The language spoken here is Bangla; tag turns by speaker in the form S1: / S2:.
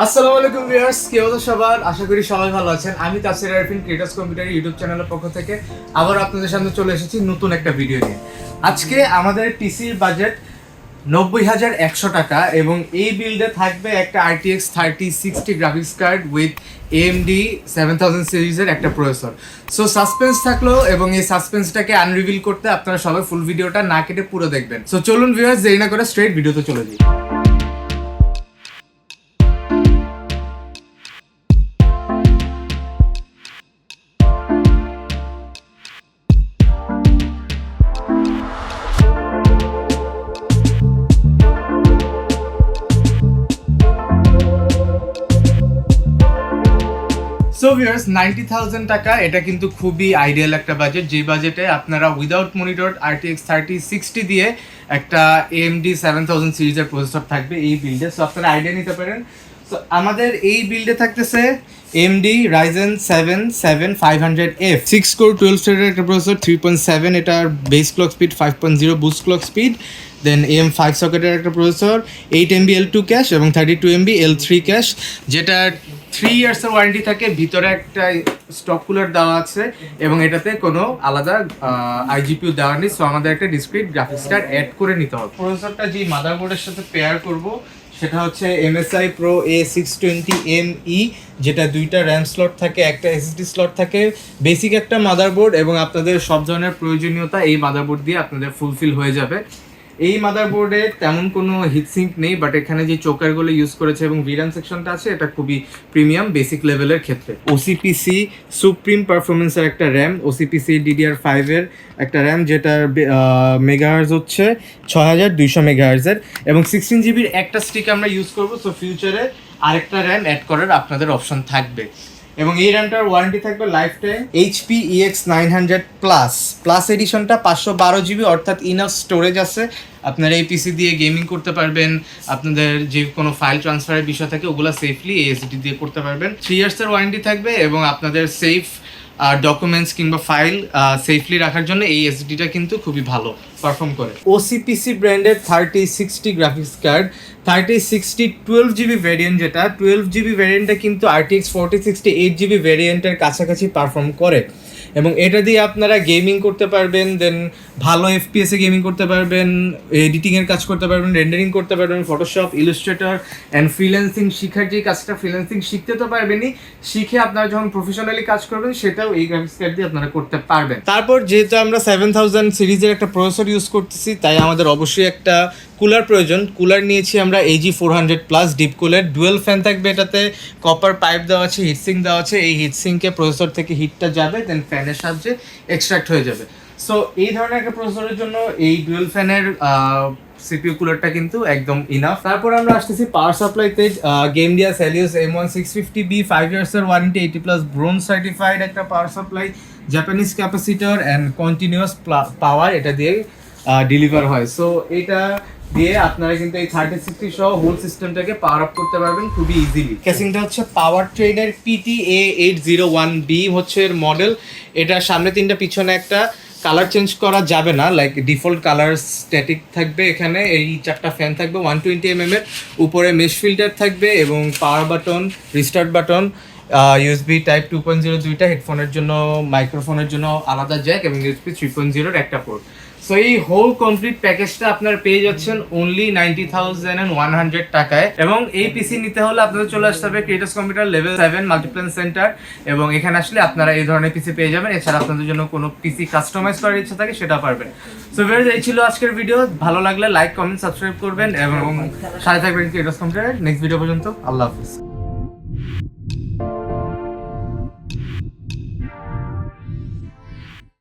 S1: আসসালামু আলাইকুম ভিউয়ার্স, কি অবস্থা সবার? আশা করি সবাই ভালো আছেন। আমি তাসির আরফিন ক্রিয়েটার্স কম্পিউটার ইউটিউব চ্যানেলের পক্ষ থেকে আবার আপনাদের সামনে চলে এসেছি নতুন একটা ভিডিও নিয়ে। আজকে আমাদের পিসির বাজেট নব্বই হাজার একশো টাকা এবং এই বিল্ডে থাকবে একটা RTX thirty sixty graphics card with AMD seven thousand সিরিজের একটা প্রসেসর সো সাসপেন্স থাকল এবং এই সাসপেন্সটাকে আনরিভিল করতে আপনারা সবাই ফুল ভিডিওটা না কেটে পুরো দেখবেন। সো চলুন ভিউয়ার্স দেরি না করে স্ট্রেট ভিডিওতে চলে যাই। ভিউয়ার্স নাইনটি থাউজেন্ড টাকা, এটা কিন্তু খুবই আইডিয়াল একটা বাজেট যে বাজেটে আপনারা without monitor RTX thirty sixty দিয়ে একটা এএমডি সেভেন থাউজেন্ড সিরিজের প্রসেসর থাকবে এই বিল্ডে সো আপনারা আইডিয়া নিতে পারেন। সো আমাদের এই বিল্ডে থাকতেছে AMD Ryzen seven seven five hundred F six core twelve স্টারের একটা প্রসেসর থ্রি পয়েন্ট সেভেন এটার base clock speed five point zero boost clock speed then AM five সকেটের একটা processor eight MB L two cache এবং thirty two MB L three cache যেটার থ্রি ইয়ার্সের ওয়ারেন্টি থাকে, ভিতরে একটা স্টক কুলার দেওয়া আছে এবং এটাতে কোনো আলাদা আইজিপিউ দেওয়া নেই সো আমাদের একটা ডিসক্রিট গ্রাফিক্স কার্ড অ্যাড করে নিতে হবে। প্রসেসরটা যে মাদারবোর্ডের সাথে পেয়ার করব, সেটা হচ্ছে MSI pro A six twenty M E যেটা দুইটা র্যাম স্লট থাকে, একটা এসএসডি স্লট থাকে বেসিক একটা মাদারবোর্ড এবং আপনাদের সব ধরনের প্রয়োজনীয়তা এই মাদারবোর্ড দিয়ে আপনাদের ফুলফিল হয়ে যাবে। এই মাদারবোর্ডে তেমন কোনো হিটসিঙ্ক নেই বাট এখানে যে চোকারগুলো ইউজ করেছে এবং ভিরান সেকশনটা আছে, এটা খুবই প্রিমিয়াম বেসিক লেভেলের ক্ষেত্রে। ওসিপিসি সুপ্রিম পারফরমেন্সের একটা র্যাম ওসিপিসি ডিডিআর ফাইভের একটা র্যাম যেটার মেগাহার্জ হচ্ছে ছ হাজার দুইশো মেগাহার্জের এবং সিক্সটিন জিবির একটা স্টিক আমরা ইউজ করব সো ফিউচারে আরেকটা র্যাম অ্যাড করার আপনাদের অপশন থাকবে। এবং এই র্যামটার ওয়ারেন্টি থাকবে lifetime HP EX nine hundred plus plus এডিশনটা পাঁচশো বারো জিবি অর্থাৎ ইনাফ স্টোরেজ আছে। আপনারা এই পিসি দিয়ে গেমিং করতে পারবেন। আপনাদের যে কোনো ফাইল ট্রান্সফারের বিষয় থাকে, ওগুলো সেফলি এসডি দিয়ে করতে পারবেন। থ্রি ইয়ার্সের ওয়ারেন্টি থাকবে এবং আপনাদের সেফ ডকুমেন্টস কিংবা ফাইল সেফলি রাখার জন্য এই এসডিটা কিন্তু খুবই ভালো পারফর্ম করে। ওসিপিসি ব্র্যান্ডের thirty sixty graphics card thirty sixty twelve GB variant যেটা টুয়েলভ জিবি ভ্যারিয়েন্টটা কিন্তু RTX forty sixty eight GB ভ্যারিয়েন্টের কাছাকাছি পারফর্ম করে। এবং এটা দিয়ে আপনারা গেমিং করতে পারবেন দেন ভালো এফপিএসে গেমিং করতে পারবেন এডিটিংয়ের কাজ করতে পারবেন রেন্ডারিং করতে পারবেন ফটোশপ ইলাস্ট্রেটর অ্যান্ড ফ্রিল্যান্সিং শিখার যে কাজটা ফ্রিল্যান্সিং শিখতে তো পারবেনই, শিখে আপনারা যখন প্রফেশনালি কাজ করবেন, সেটাও এই গ্রাফিক্স কার্ড দিয়ে আপনারা করতে পারবেন। তারপর যেহেতু আমরা সেভেন থাউজেন্ড সিরিজের একটা প্রসেসর ইউজ করতেছি, তাই আমাদের অবশ্যই একটা কুলার প্রয়োজন। কুলার নিয়েছি আমরা AG four hundred plus deep cooler dual fan থাকবে এটাতে। কপার পাইপ দেওয়া আছে হিটসিং দেওয়া আছে। এই হিটসিংকে প্রসেসর থেকে হিটটা যাবে দেন ফ্যানের সাহায্যে এক্সট্রাক্ট হয়ে যাবে। সো এই ধরনের একটা প্রসেসরের জন্য এই ডুয়েল ফ্যানের সিপিইউ কুলারটা কিন্তু একদম ইনাফ তারপর আমরা আসতেছি power সাপ্লাইতে Gamdias Helios M one six fifty B five ইয়ার্সের warranty eighty plus bronze certified একটা power supply Japanese capacitor and continuous power এটা দিয়ে ডেলিভার হয়। সো এটা দিয়ে আপনারা কিন্তু এই থার্টি সিক্সটি সহ হোল সিস্টেমটাকে পাওয়ার আপ করতে পারবেন খুবই ইজিলি ক্যাসিংটা হচ্ছে পাওয়ার ট্রেনের PT A eight zero one B হচ্ছে এর মডেল এটা সামনে তিনটা, পিছনে একটা। কালার চেঞ্জ করা যাবে না লাইক ডিফল্ট কালার স্ট্যাটিক থাকবে এখানে। এই চারটা ফ্যান থাকবে ওয়ান টোয়েন্টি এম এর। উপরে মেশ ফিল্টার থাকবে এবং power button restart button USB type two point zero দুইটা হেডফোনের জন্য মাইক্রোফোনের জন্য আলাদা জ্যাক এবং ইউএসবি থ্রি পয়েন্ট জিরোর একটা পোর্ট সো এই হোল কমপ্লিট প্যাকেজটা আপনার পেয়ে যাচ্ছেন only ninety thousand and one hundred টাকায়। এবং এই পিসি নিতে হলে আপনাদের চলে আসতে হবে creators computer level seven multiplan center এবং এখানে আসলে আপনারা এই ধরনের পিসি পেয়ে যাবেন। এছাড়া আপনাদের জন্য কোনো পিসি কাস্টমাইজ করার ইচ্ছা থাকে সেটা পারবেন। সো ভিউয়ার্স এই ছিল আজকের ভিডিও ভালো লাগলে লাইক কমেন্ট সাবস্ক্রাইব করবেন এবং সাথে থাকবেন ক্রিয়েটার্স কম্পিউটার নেক্সট ভিডিও পর্যন্ত, আল্লাহ হাফিজ।